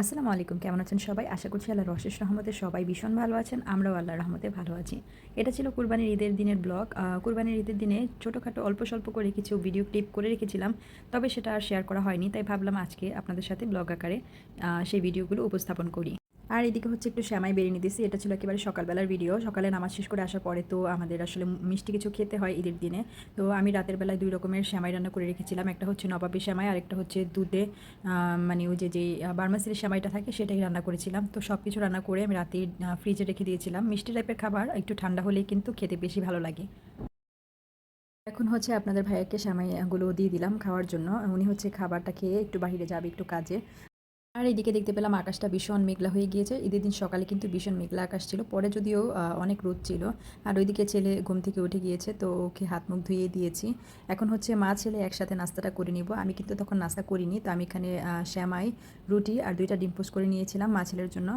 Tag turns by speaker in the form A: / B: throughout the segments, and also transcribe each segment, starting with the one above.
A: আসসালামু আলাইকুম, কেমন আছেন সবাই? আশা করছি আল্লাহ রশেষ রহমতে সবাই ভীষণ ভালো আছেন, আমরাও আল্লাহর রহমতে ভালো আছি। এটা ছিল কুরবানির ঈদের দিনের ব্লগ। কুরবানির ঈদের দিনে ছোটোখাটো অল্প স্বল্প করে কিছু ভিডিও ক্লিপ করে রেখেছিলাম, তবে সেটা আর শেয়ার করা হয়নি, তাই ভাবলাম আজকে আপনাদের সাথে ব্লগ আকারে সেই ভিডিওগুলো উপস্থাপন করি। আর এদিকে হচ্ছে একটু শ্যামাই বেরিয়ে নিতেছি। এটা ছিল একেবারে সকালবেলার ভিডিও সকালে নামাজ শেষ করে আসার পরে তো আমাদের আসলে মিষ্টি কিছু খেতে হয় ঈদের দিনে। তো আমি রাতের বেলায় দুই রকমের শ্যামাই রান্না করে রেখেছিলাম। একটা হচ্ছে নবাবী শ্যামাই আর একটা হচ্ছে দুধে মানে ওই যে যে বার্মাসির শ্যামাইটা থাকে সেটাই রান্না করেছিলাম। তো সব কিছু রান্না করে আমি রাতে ফ্রিজে রেখে দিয়েছিলাম। মিষ্টি টাইপের খাবার একটু ঠান্ডা হলেই কিন্তু খেতে বেশি ভালো লাগে। এখন হচ্ছে আপনাদের ভাইয়াকে শ্যামাইগুলো দিয়ে দিলাম খাওয়ার জন্য। উনি হচ্ছে খাবারটা খেয়ে একটু বাইরে যাবে একটু কাজে। আর এইদিকে দেখতে পেলাম আকাশটা ভীষণ মেঘলা হয়ে গিয়েছে। ঈদের দিন সকালে কিন্তু ভীষণ মেঘলা আকাশ ছিল, পরে যদিও অনেক রোদ ছিল। আর ওইদিকে ছেলে ঘুম থেকে উঠে গিয়েছে, তো ওকে হাত মুখ ধুয়ে দিয়েছি। এখন হচ্ছে মা ছেলে একসাথে নাস্তাটা করে নিব। আমি কিন্তু তখন নাস্তা করিনি, তো আমি এখানে শ্যামাই, রুটি আর দুইটা ডিম পোস্ট করে নিয়েছিলাম মা ছেলের জন্য।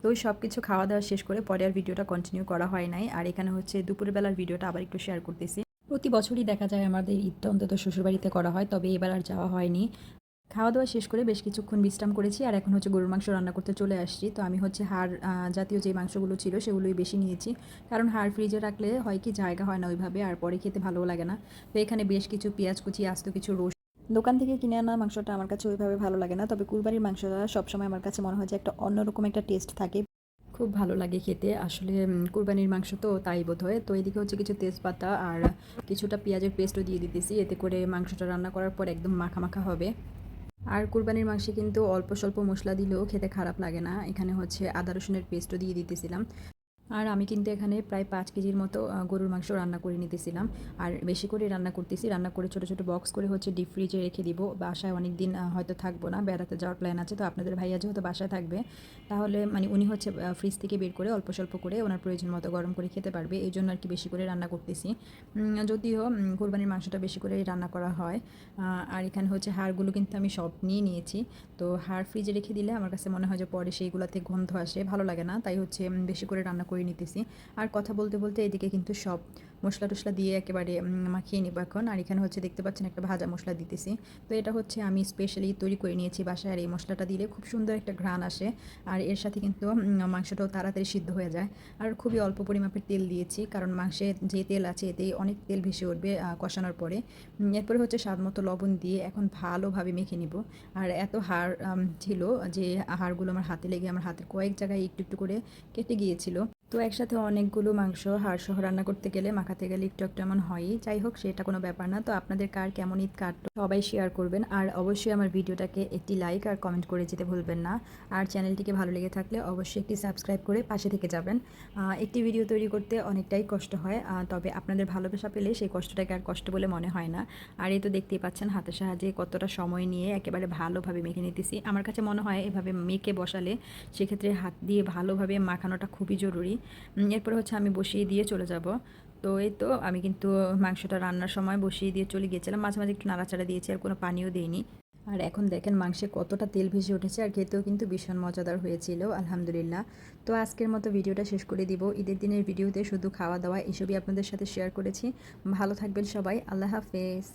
A: তো সব কিছু খাওয়া দাওয়া শেষ করে পরে আর ভিডিওটা কন্টিনিউ করা হয় নাই। আর এখানে হচ্ছে দুপুরের বেলার ভিডিওটা আবার একটু শেয়ার করতেছি। প্রতি বছরই দেখা যায় আমাদের ঈদটা অন্তত শ্বশুরবাড়িতে করা হয়, তবে এবার আর যাওয়া হয়নি। খাওয়া দাওয়া শেষ করে বেশ কিছুক্ষণ বিশ্রাম করেছি আর এখন হচ্ছে গরুর মাংস রান্না করতে চলে আসছি। তো আমি হচ্ছে হাড় জাতীয় যে মাংসগুলো ছিল সেগুলোই বেশি নিয়েছি। কারণ হাড় ফ্রিজে রাখলে হয় কি জায়গা হয় না ওইভাবে আর পরে খেতে ভালো লাগে না। তো এখানে বেশ কিছু পেঁয়াজ কুচি, আস্ত কিছু রোস দোকান থেকে কিনে আনা মাংসটা আমার কাছে ওইভাবে ভালো লাগে না। তবে কুরবানির মাংসটা সবসময় আমার কাছে মনে হয় যে একটা অন্যরকম একটা টেস্ট থাকে। খুব ভালো লাগে খেতে। আসলে কুরবানির মাংস তো তাই বোধ হয় তো এদিকে হচ্ছে কিছু তেজপাতা আর কিছুটা পেঁয়াজের পেস্টও দিয়ে দিতেছি। এতে করে মাংসটা রান্না করার পর একদম মাখা মাখা হবে। আর কুরবানির মাংসে কিন্তু অল্প স্বল্প মশলা দিলেও খেতে খারাপ লাগে না। এখানে হচ্ছে আদা রসুনের পেস্টও দিয়ে দিতেছিলাম। আর আমি কিন্তু এখানে প্রায় পাঁচ কেজির মতো গরুর মাংস রান্না করে নিতেছিলাম। আর বেশি করে রান্না করতেছি। রান্না করে ছোটো ছোটো বক্স করে হচ্ছে ডিপ ফ্রিজে রেখে দিব। বাসায় অনেক দিন হয়তো থাকব না। বেড়াতে যাওয়ার প্ল্যান আছে। তো আপনাদের ভাইয়া যেহেতু বাসায় থাকবে, তাহলে মানে উনি হচ্ছে ফ্রিজ থেকে বের করে অল্প স্বল্প করে ওনার প্রয়োজন মতো গরম করে খেতে পারবে। এই জন্য আর কি বেশি করে রান্না করতেছি। যদিও কোরবানির মাংসটা বেশি করে রান্না করা হয়। আর এখানে হচ্ছে হাড়গুলো কিন্তু আমি সব নিয়ে নিয়েছি। তো হাড় ফ্রিজে রেখে দিলে আমার কাছে মনে হয় যে পরে সেইগুলোতে গন্ধ আসে। ভালো লাগে না। তাই হচ্ছে বেশি করে রান্না করে নিতেছি। আর কথা বলতে বলতে এদিকে কিন্তু সব মশলা টশলা দিয়ে একেবারে মাখিয়ে নিব এখন। আর এখানে হচ্ছে দেখতে পাচ্ছেন একটা ভাজা মশলা দিতেছি। তো এটা হচ্ছে আমি স্পেশালি তৈরি করে নিয়েছি বাসায়। আর এই মশলাটা দিলে খুব সুন্দর একটা ঘ্রাণ আসে। আর এর সাথে কিন্তু মাংসটাও তাড়াতাড়ি সিদ্ধ হয়ে যায়। আর খুবই অল্প পরিমাপের তেল দিয়েছি। কারণ মাংসে যে তেল আছে, এতেই অনেক তেল ভেসে উঠবে কষানোর পরে। এরপরে হচ্ছে স্বাদ মতো লবণ দিয়ে এখন ভালোভাবে মেখে নিব। আর এত হাড় ছিল যে হাড়গুলো আমার হাতে লেগে, আমার হাতের কয়েক জায়গায় একটু একটু করে কেটে গিয়েছিল। তো একসাথে অনেকগুলো মাংস, হাড় সহ রান্না করতে গেলে মাখাতে গেলে একটু একটু এমন হয়ই। যাই হোক সেটা কোনো ব্যাপার না। তো আপনাদের কার কেমন ঈদ কাটতো সবাই শেয়ার করবেন। আর অবশ্যই আমার ভিডিওটাকে একটি লাইক আর কমেন্ট করে যেতে ভুলবেন না। আর চ্যানেলটিকে ভালো লেগে থাকলে অবশ্যই একটি সাবস্ক্রাইব করে পাশে থেকে যাবেন। একটি ভিডিও তৈরি করতে অনেকটাই কষ্ট হয়। তবে আপনাদের ভালোবাসা পেলে সেই কষ্টটাকে আর কষ্ট বলে মনে হয় না। আর এই তো দেখতেই পাচ্ছেন হাতের সাহায্যে কতটা সময় নিয়ে একেবারে ভালোভাবে মেখে নিতেছি। আমার কাছে মনে হয় এভাবে মেখে বসালে সেক্ষেত্রে হাত দিয়ে ভালোভাবে মাখানোটা খুবই জরুরি। এরপরে হচ্ছে আমি বসিয়ে দিয়ে চলে যাব। তো এই তো আমি কিন্তু মাংসটা রান্নার সময় বসিয়ে দিয়ে চলে গিয়েছিলাম। মাঝে মাঝে একটু নাড়াচাড়া দিয়েছি, আর কোনো পানিও দিইনি। আর এখন দেখেন মাংসে কতটা তেল ভেসে উঠেছে, আর খেতেও কিন্তু ভীষণ মজাদার হয়েছিল, আলহামদুলিল্লাহ। তো আজকের মতো ভিডিওটা শেষ করে দিব। ঈদের দিনের ভিডিওতে শুধু খাওয়া দাওয়া এসবই আপনাদের সাথে শেয়ার করেছি। ভালো থাকবেন সবাই। আল্লাহ হাফেজ।